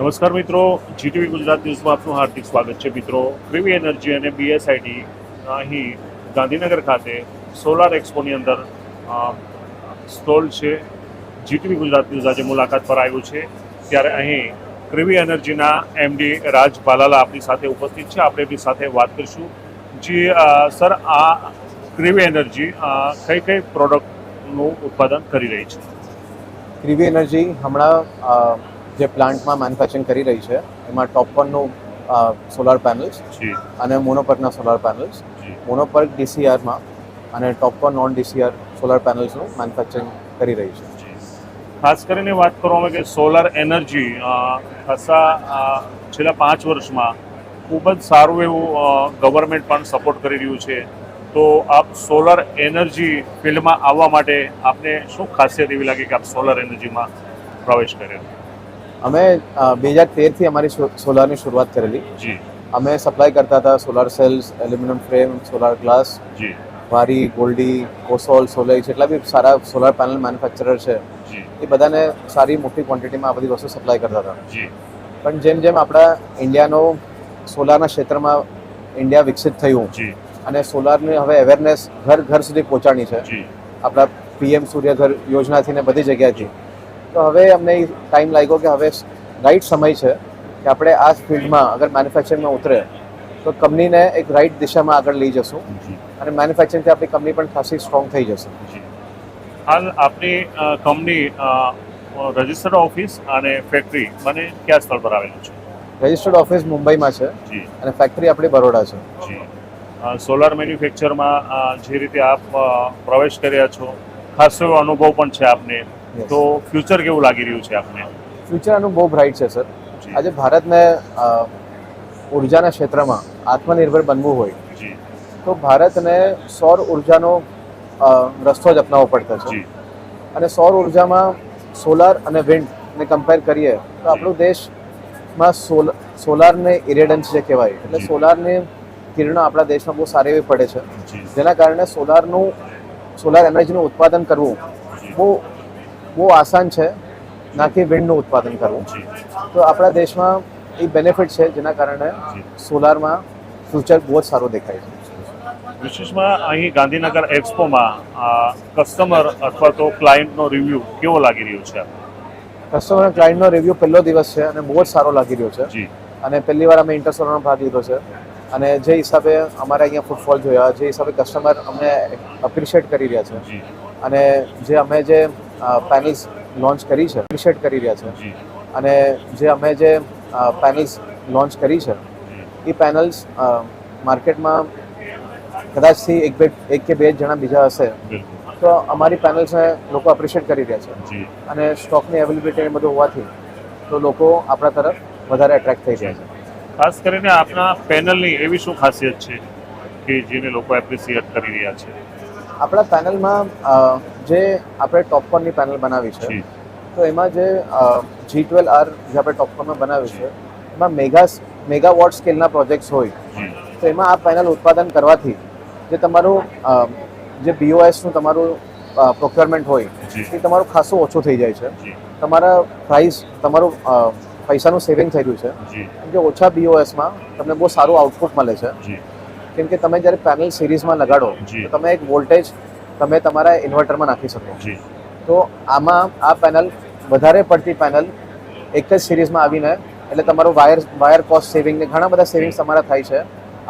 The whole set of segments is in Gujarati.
નમસ્કાર મિત્રો જીટીવી ગુજરાત ન્યૂઝમાં આપનું હાર્દિક સ્વાગત છે મિત્રો. ક્રિવી એનર્જી અને બીએસઆઈટી અહીં ગાંધીનગર ખાતે સોલાર એક્સપોની અંદર સ્ટોલ છે. જીટીવી ગુજરાત ન્યૂઝ આજે મુલાકાત પર આવ્યું છે. ત્યારે અહીં ક્રિવી એનર્જીના એમડી રાજ બાલાલા આપણી સાથે ઉપસ્થિત છે. આપણે એમની સાથે વાત કરીશું. જી સર, આ ક્રિવી એનર્જી કઈ કઈ પ્રોડક્ટનું ઉત્પાદન કરી રહી છે? ક્રિવી એનર્જી હમણાં જે પ્લાન્ટમાં મેન્યુફેક્ચરિંગ કરી રહી છે એમાં ટોપકોનનું સોલાર પેનલ્સ જી. અને મોનોપર્કના સોલાર પેનલ્સ જી. મોનોપર્ક ડીસીઆરમાં અને ટોપકોન નોન ડીસીઆર સોલાર પેનલ્સનું મેન્યુફેક્ચરિંગ કરી રહી છે. ખાસ કરીને વાત કરવામાં કે સોલાર એનર્જી ખાસા છેલ્લા પાંચ વર્ષમાં ખૂબ જ સારું એવું ગવર્મેન્ટ પણ સપોર્ટ કરી રહ્યું છે. તો આપ સોલાર એનર્જી ફિલ્ડમાં આવવા માટે આપને શું ખાસિયત એવી લાગી કે આપ સોલાર એનર્જીમાં પ્રવેશ કર્યો? અમે બે હજાર તેરથી અમારી સોલારની શરૂઆત કરેલી. અમે સપ્લાય કરતા હતા solar cells aluminium frame solar glass Waaree Goldi કોસોલ સોલેજ જેટલા બી સારા સોલાર પેનલ મેન્યુફેક્ચરર છે એ બધાને સારી મોટી ક્વોન્ટિટીમાં આ બધી વસ્તુ સપ્લાય કરતા હતા. પણ જેમ જેમ આપણા ઇન્ડિયાનો સોલારના ક્ષેત્રમાં ઇન્ડિયા વિકસિત થયું અને સોલારની હવે અવેરનેસ ઘર ઘર સુધી પહોંચાડની છે આપણા પીએમ સૂર્યઘર યોજનાથી ને બધી જગ્યાએથી તો હવે અમને ટાઈમ લાગ્યો કે હવે રાઈટ સમય છે કે આપણે આ ફિલ્ડમાં અગર મેન્યુફેક્ચરિંગમાં ઉતરે તો કંપનીને એક રાઈટ દિશામાં આગળ લઈ જશું. અને મેન્યુફેક્ચરિંગથી આપણી કંપની પણ ખાસી સ્ટ્રોંગ થઈ જશે. હાલ આપની કંપની રજિસ્ટર્ડ ઓફિસ અને ફેક્ટરી મને કયા સ્થળ પર આવેલું છે? રજિસ્ટર્ડ ઓફિસ મુંબઈમાં છે અને ફેક્ટરી આપણી બરોડા છે. સોલાર મેન્યુફેક્ચરમાં જે રીતે આપ પ્રવેશ કર્યા છો ખાસ એવો અનુભવ પણ છે આપને. તો ફ્યુચર કેવું લાગી રહ્યું છે આપને? ફ્યુચર આનું બહુ બ્રાઇટ છે સર આજે ભારતને ઉર્જાના ક્ષેત્રમાં આત્મનિર્ભર બનવું હોય તો ભારતને સૌર ઉર્જાનો રસ્તો જ અપનાવવો પડતો છે. અને સૌર ઉર્જામાં સોલાર અને વિન્ડને કમ્પેર કરીએ તો આપણો દેશમાં સોલ સોલારને ઇરેડન્સ જે કહેવાય એટલે. સોલારની કિરણો આપણા દેશમાં બહુ સારી એવી પડે છે. જેના કારણે સોલારનું સોલાર એનર્જીનું ઉત્પાદન કરવું બહુ બહુ આસાન છે ના કે વિન્ડનું ઉત્પાદન કરવું. તો આપણા દેશમાં એ બેનિફિટ છે જેના કારણે સોલારમાં ફ્યુચર બહુ જ સારું દેખાય છે. વિશેષમાં અહીં ગાંધીનગર એક્સપોમાં કસ્ટમર અથવા તો ક્લાયન્ટનો રિવ્યૂ કેવો લાગી રહ્યો છે? કસ્ટમર અને ક્લાયન્ટનો રિવ્યૂ પહેલો દિવસ છે અને બહુ જ સારો લાગી રહ્યો છે. અને પહેલી વાર અમે ઇન્ટરસોલરનો ભાગ લીધો છે. અને જે હિસાબે અમારે અહીંયા ફૂટફોલ જોયા જે હિસાબે કસ્ટમર અમને એપ્રિશિએટ કરી રહ્યા છે. અને જે અમે જે પેનલ્સ લોન્ચ કરી છે. એપ્રિશિએટ કરી રહ્યા છે. અને જે અમે જે પેનલ્સ લોન્ચ કરી છે એ પેનલ્સ માર્કેટમાં કદાચથી એક બે એક કે બે જણા બીજા હશે તો અમારી પેનલ્સને લોકો એપ્રિશિએટ કરી રહ્યા છે. અને સ્ટોકની અવેલેબિલિટી બધું હોવાથી તો લોકો આપણા તરફ વધારે એટ્રેક્ટ થઈ રહ્યા છે. ખાસ કરીને આપના પેનલની એવી શું ખાસિયત છે કે જેને લોકો એપ્રિશિએટ કરી રહ્યા છે? આપણા પેનલમાં જે આપણે ટોપકોનની પેનલ બનાવી છે તો એમાં જે જી ટ્વેલ્વ આર જે આપણે ટોપકોનમાં બનાવ્યું છે એમાં મેગા મેગા વોટ સ્કેલના પ્રોજેક્ટ્સ હોય. તો એમાં આ પેનલ ઉત્પાદન કરવાથી જે તમારું જે બીઓએસનું તમારું પ્રોક્યોરમેન્ટ હોય એ તમારું ખાસું ઓછું થઈ જાય છે. તમારા પ્રાઇસ તમારું પૈસાનું સેવિંગ થઈ રહ્યું છે. જે. ઓછા બીઓએસમાં તમને બહુ સારું આઉટપુટ મળે છે. કેમ કે તમે જ્યારે પેનલ સિરીઝમાં લગાડો તો તમે એક વોલ્ટેજ તમે તમારા ઇન્વર્ટરમાં નાખી શકો. તો આમાં આ પેનલ વધારે પડતી પેનલ એક જ સિરીઝમાં આવીને એટલે તમારું વાયર વાયર કોસ્ટ સેવિંગ ને ઘણા બધા સેવિંગ્સ તમારા થાય છે.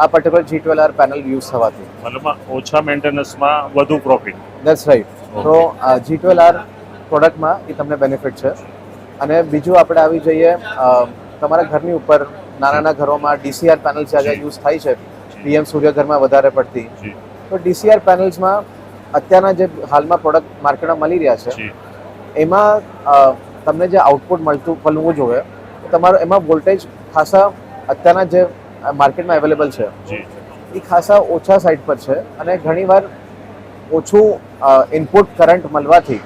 આ particular G twelve R panel use થવાથી. મતલબ ઓછા મેન્ટેનન્સમાં વધુ પ્રોફિટ દેટ્સ રાઈટ તો જી ટ્વેલ આર પ્રોડક્ટમાં એ તમને બેનિફિટ છે. અને બીજું આપણે આવી જઈએ તમારા ઘરની ઉપર નાના નાના ઘરોમાં ડીસીઆર પેનલ જે. આજે યુઝ થાય છે. પીએમ સૂર્યઘરમાં વધારે પડતી. તો ડીસીઆર પેનલ્સમાં અત્યારના જે હાલમાં પ્રોડક્ટ માર્કેટમાં મળી રહ્યા છે એમાં તમને જે આઉટપુટ મળતું મળવું જોઈએ તમારો એમાં વોલ્ટેજ ખાસા અત્યારના જે માર્કેટમાં અવેલેબલ છે એ ખાસા ઓછા સાઈડ પર છે અને ઘણીવાર ઓછું ઇનપુટ કરંટ મળવાથી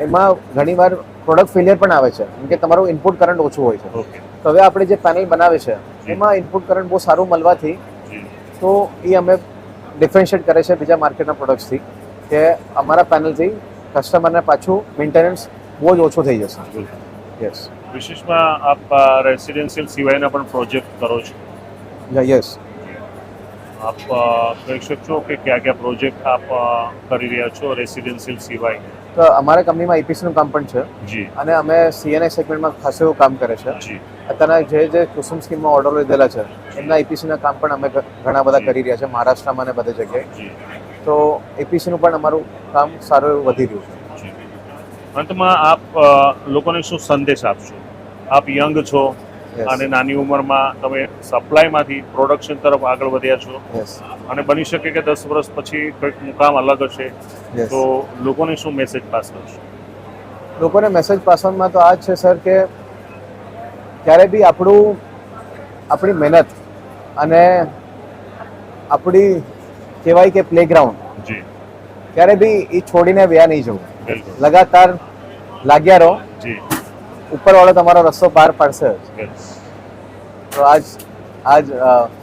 એમાં ઘણીવાર પ્રોડક્ટ ફેલિયર પણ આવે છે કેમ કે તમારું ઇનપુટ કરંટ ઓછું હોય છે. ઓકે. તો હવે આપણે જે પેનલ બનાવે છે એમાં ઇનપુટ કરંટ બહુ સારું મળવાથી તો એ અમે ડિફરન્શિએટ કરે છે બીજા માર્કેટના પ્રોડક્ટ્સથી કે અમારા પેનલથી કસ્ટમરને પાછું મેન્ટેનન્સ બહુ જ ઓછું થઈ જશે. યસ વિશેષમાં આપ રેસિડેન્શિયલ સિવાયના પણ પ્રોજેક્ટ કરો છો? યસ આપ કહી શકશો કે કયા કયા પ્રોજેક્ટ આપ કરી રહ્યા છો રેસિડેન્શિયલ સિવાય? તો અમારા કંપનીમાં એપીસીનું કામ પણ છે. અને અમે સીએનઆઈ સેગમેન્ટમાં ખાસ એવું કામ કરે છે. અત્યારના જે જે કુસુમ સ્કીમમાં ઓર્ડર લીધેલા છે એમના ઈપીસીના કામ પણ અમે ઘણા બધા કરી રહ્યા છે મહારાષ્ટ્રમાં અને બધે જગ્યાએ. તો એપીસીનું પણ અમારું કામ સારું એવું વધી રહ્યું છે. અંતમાં આપ લોકોને શું સંદેશ આપશો? આપ યંગ છો. અને નાની ઉંમરમાં તમે સપ્લાયમાંથી પ્રોડક્શન તરફ આગળ વધ્યા છો. અને બની શકે કે દસ વર્ષ પછી કંઈક મુકામ અલગ હશે તો લોકોને શું મેસેજ પાસ કરશો? લોકોને મેસેજ પાસવામાં તો આ જ છે સર કે ક્યારે બી આપણું આપણી મહેનત અને આપણી કહેવાય કે પ્લેગ્રાઉન્ડ ક્યારે બી એ છોડીને વ્યા નહીં જવું. લગાતાર લાગ્યા રહો. ઉપરવાળો તમારો રસ્તો પાર પાડશે જ. તો આજ આજ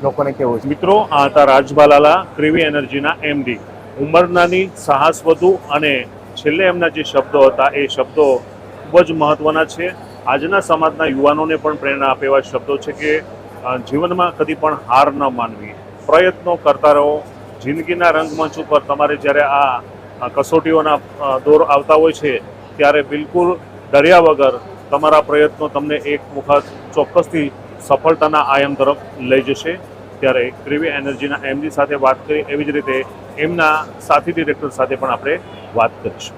લોકોને કેવું છે? મિત્રો આ હતા રાજબાલાલા ક્રિવી એનર્જીના એમડી. ઉંમરનાની સાહસ વધુ અને છેલ્લે એમના જે શબ્દો હતા એ શબ્દો ખૂબ જ મહત્વના છે. આજના સમાજના યુવાનોને પણ પ્રેરણા આપે એવા શબ્દો છે કે જીવનમાં કદી પણ હાર ન માનવી. પ્રયત્નો કરતા રહો. જિંદગીના રંગમંચ ઉપર તમારે જ્યારે આ આ કસોટીઓના દોર આવતા હોય છે ત્યારે બિલકુલ ડર્યા વગર તમારા પ્રયત્નો તમને એક વખત ચોક્કસથી સફળતાના આયામ તરફ લઈ જશે. ત્યારે ક્રિવી એનર્જીના એમડી સાથે વાત કરી એવી જ રીતે એમના સાથી ડિરેક્ટર સાથે પણ આપણે વાત કરીશું.